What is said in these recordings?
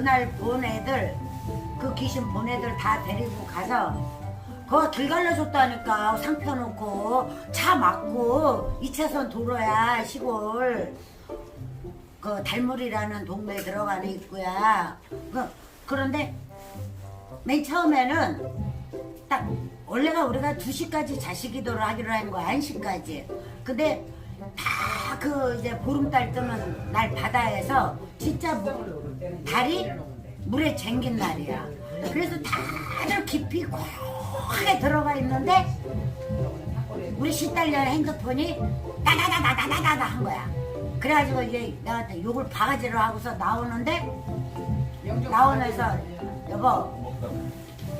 그날 본 애들 그 귀신 본 애들 다 데리고 가서 그거 길 갈라줬다니까. 상 펴놓고 차 막고 2차선 도로야 시골. 그 달물이라는 동네에 들어가는 입구야. 그, 그런데 맨 처음에는 딱 원래가 우리가 2시까지 자식 기도를 하기로 한 거야 1시까지. 근데 다 그 이제 보름달 뜨는 날 바다에서 진짜 뭐, 달이 물에 쟁긴 날이야. 그래서 다들 깊이 고하게 들어가 있는데 우리 시딸년 핸드폰이 따다다다다다다 한 거야. 그래가지고 이제 나한테 욕을 바가지로 하고서 나오는데 나오면서 여보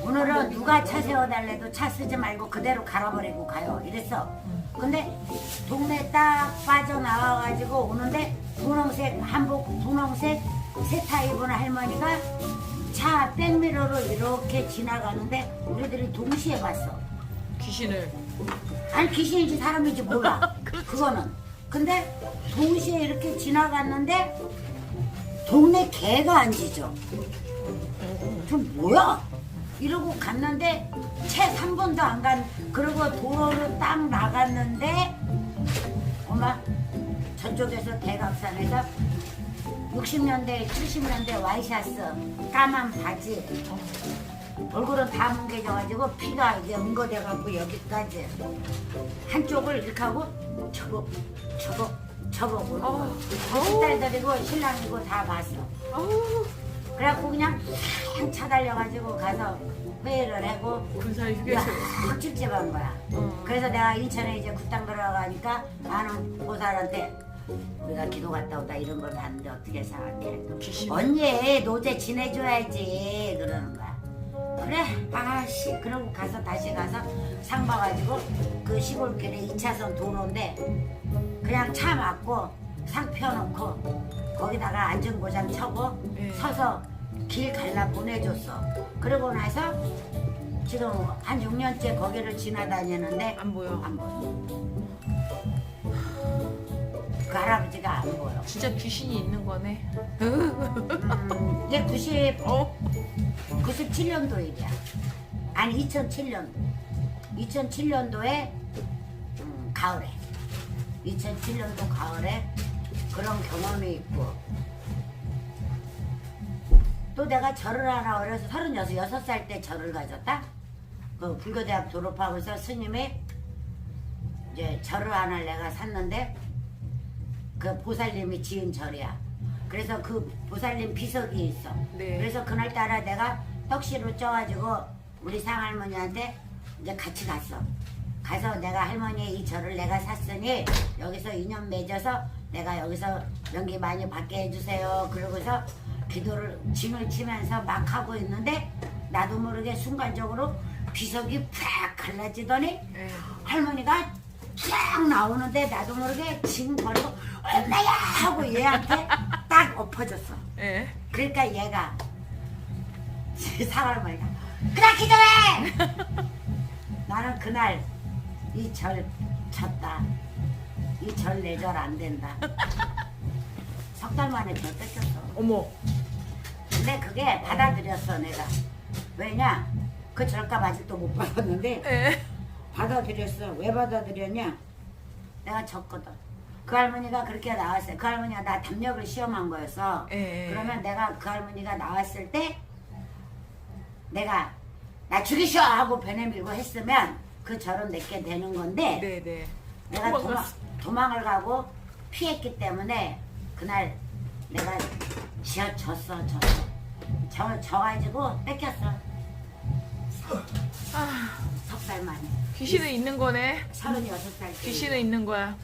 오늘은 누가 차 세워달래도 차 쓰지 말고 그대로 갈아버리고 가요. 이랬어. 근데 동네 딱 빠져나와가지고 오는데 분홍색 한복 분홍색 세타 입은 할머니가 차 백미러로 이렇게 지나가는데 우리들이 동시에 봤어. 귀신을. 아니 귀신인지 사람인지 몰라. 그거는. 근데 동시에 이렇게 지나갔는데 동네 개가 안 짖어 좀 뭐야? 이러고 갔는데 채 3분도 안 간 그리고 도로를 딱 나갔는데 엄마 저쪽에서 대각산에서 60년대 70년대 와이셔츠 까만 바지. 얼굴은 다 뭉개져가지고 피가 이제 응고돼갖고 여기까지. 한쪽을 이렇게 하고 저거 저거 저거 오는 거딸 데리고 신랑이고 다 봤어. 아우 그래갖고 그냥 탕 차달려가지고 가서 회의를 하고 군사의 휴게소에 막 찝찝한 거야. 어. 그래서 내가 인천에 이제 국당 들어가니까 아는 보살한테 우리가 기도 갔다 오다 이런 걸 봤는데 어떻게 생각해. 언니 노제 지내줘야지 그러는 거야 그래 아씨 그러고 가서 다시 가서 상 봐가지고 그 시골길에 2차선 도로인데 그냥 차 막고 상 펴놓고 거기다가 안전보장 쳐고 네. 서서 길 갈라 보내줬어 그러고 나서 지금 한 6년째 거기를 지나다니는데 안 보여. 안 보여 그 할아버지가 안 보여 진짜 귀신이 있는 거네. 음, 이제 90 어? 97년도 일이야. 아니 2007년. 2007년도에 음, 가을에. 2007년도 가을에 그런 경험이 있고 또 내가 절을 하나 어려서 36, 6살 때 절을 가졌다. 그 불교대학 졸업하고서 스님이 이제 절을 하나 내가 샀는데 그 보살님이 지은 절이야. 그래서 그 보살님 비석이 있어. 네. 그래서 그날따라 내가 떡시로 쪄가지고 우리 상할머니한테 이제 같이 갔어. 가서 내가 할머니 이 절을 내가 샀으니 여기서 인연 맺어서 내가 여기서 연기 많이 받게 해주세요. 그러고서 기도를 진을 치면서 막 하고 있는데 나도 모르게 순간적으로 비석이 팍 갈라지더니 예. 할머니가 쫙 나오는데 나도 모르게 징 버리고 엄마야 하고 얘한테 딱 엎어졌어. 예. 그러니까 얘가 사할머니가 그냥 기도해. 나는 그날 이 절 쳤다. 이 절 내 절 안 된다. 석 달 만에 절 뺏겼어. 어머. 근데 그게 받아들였어 내가. 왜냐? 그 절값 아직도 못 받았는데 예. 받아들였어. 왜 받아들였냐? 내가 졌거든. 그 할머니가 그렇게 나왔어요. 그 할머니가 나 담력을 시험한 거였어. 예, 예. 그러면 내가 그 할머니가 나왔을 때 내가 나 죽이셔 하고 배내 밀고 했으면 그 절은 내게 되는 건데 네네. 내가 도망, 도망갔어. 도망을 가고 피했기 때문에 그날 내가 지어 졌어 졌어. 저, 져가지고 뺏겼어. 귀신은 있는 거네. 36살 때. 귀신은 있는 거야.